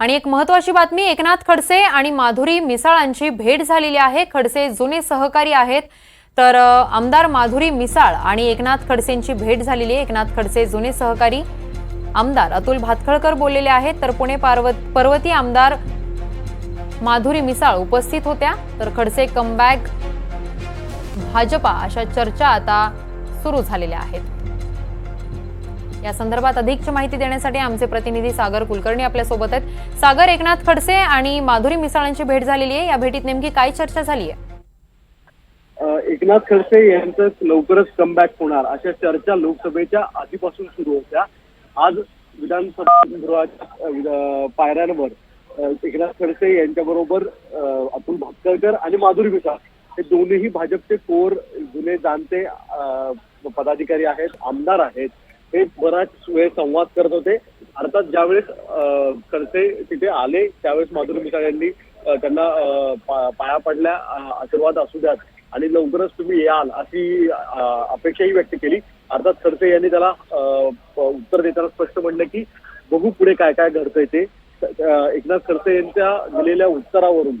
आणि एक महत्वाची बातमी एकनाथ खडसे आणि माधुरी मिसाळांची भेट झालेली आहे. खडसे जुने सहकारी आहेत. तर आमदार माधुरी मिसाळ आणि एकनाथ खडसेंची भेट झालेली आहे. एकनाथ खडसे जुने सहकारी आमदार अतुल भातखळकर बोललेले आहेत. तर पुणे पार्वत पर्वती आमदार माधुरी मिसाळ उपस्थित होत्या. तर खडसे कमबॅक भाजपा अशा चर्चा आता सुरू झालेल्या आहेत. या संदर्भात अधिकची माहिती देण्यासाठी आमचे प्रतिनिधी सागर कुलकर्णी आपल्यासोबत आहेत. सागर एकनाथ खडसे आणि माधुरी मिसाळांची भेट झालेली आहे. या भेटीत नेमकी काय चर्चा झाली आहे? एकनाथ खडसे यांचं लवकरच कमबॅक होणार. अशा चर्चा लोकसभेच्या आधीपासून सुरू होत्या. आज विधानसभा गृहाच्या पायऱ्यांवर एकनाथ खडसे यांच्याबरोबर बरोबर अतुल भातखळकर आणि माधुरी मिसाळ हे दोन्ही भाजपचे कोर जुने जाणते पदाधिकारी आहेत आमदार आहेत. हे बराच वेळ संवाद करत होते. अर्थात ज्यावेळेस खडसे तिथे आले त्यावेळेस माधुरी मिसाळ यांनी त्यांना पाया पडल्या आशीर्वाद असू द्यात आणि लवकरच तुम्ही याल अशी अपेक्षाही व्यक्त केली. अर्थात खडसे यांनी त्याला उत्तर देताना स्पष्ट म्हणलं की बघू पुढे काय काय घडतंय ते. एकनाथ खडसे यांच्या दिलेल्या उत्तरावरून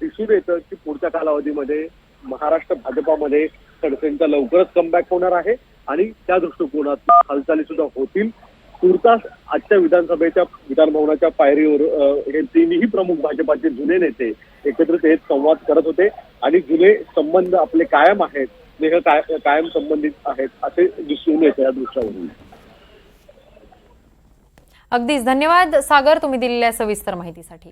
दिसून येतं की पुढच्या कालावधीमध्ये महाराष्ट्र भाजपामध्ये खडसेंचा लवकरच कमबॅक होणार आहे. आणि त्या दृष्टिकोनात हालचाली सुद्धा होतील. तुर्तास आजच्या विधानसभेच्या विधानभवनाच्या पायरीवर हे तिन्ही प्रमुख भाजपाचे जुने नेते एकत्रित येत संवाद करत होते. आणि जुने संबंध आपले कायम आहेत स्नेह काय कायम संबंधित आहेत असे दिसून येते या दृश्यावरून. अगदीच. धन्यवाद सागर तुम्ही दिलेल्या सविस्तर माहितीसाठी.